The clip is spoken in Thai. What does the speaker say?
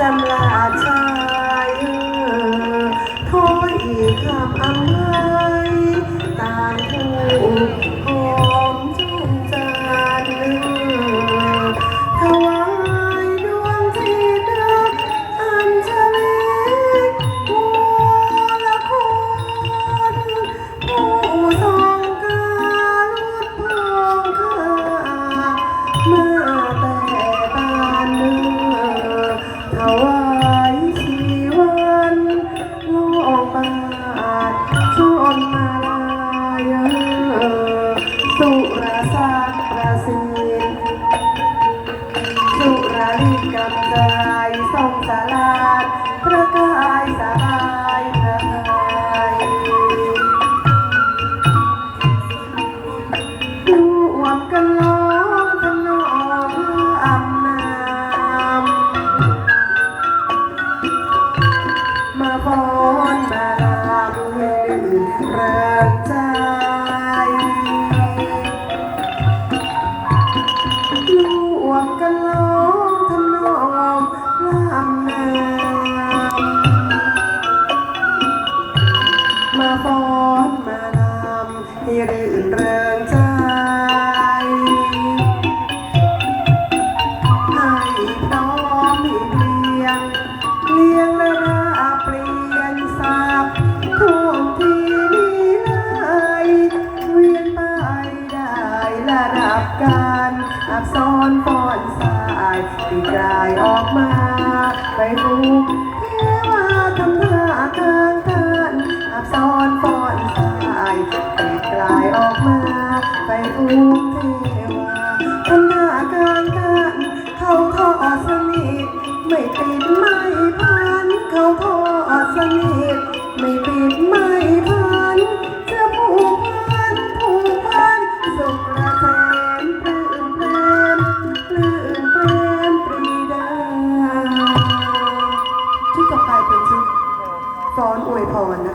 จำลาชา สลาดพระกายสบายพระกายรวมกันร้องกันนองอำนามมาฟ้อนมารำให้ลื่นเริงใจ รื่นเริงใจให้พร้อมให้เรียง เลียงและราเปลี่ยนสับทวงทีนี้เลยเวียนไปได้ระดับการอักษรฟอนสายที่กลายออกมาไปรูปเทวาทำท่ากลางกัน สนิทไม่ปิดไม่พันเขาทอสนิทไม่ปิดไม่พันจะผูกพันผูกพันสุขระแสนปลื้มเพลมปลื้มเพลมปรีดาที่จะกลายเป็นชุดฟ้อนอวยพรนะ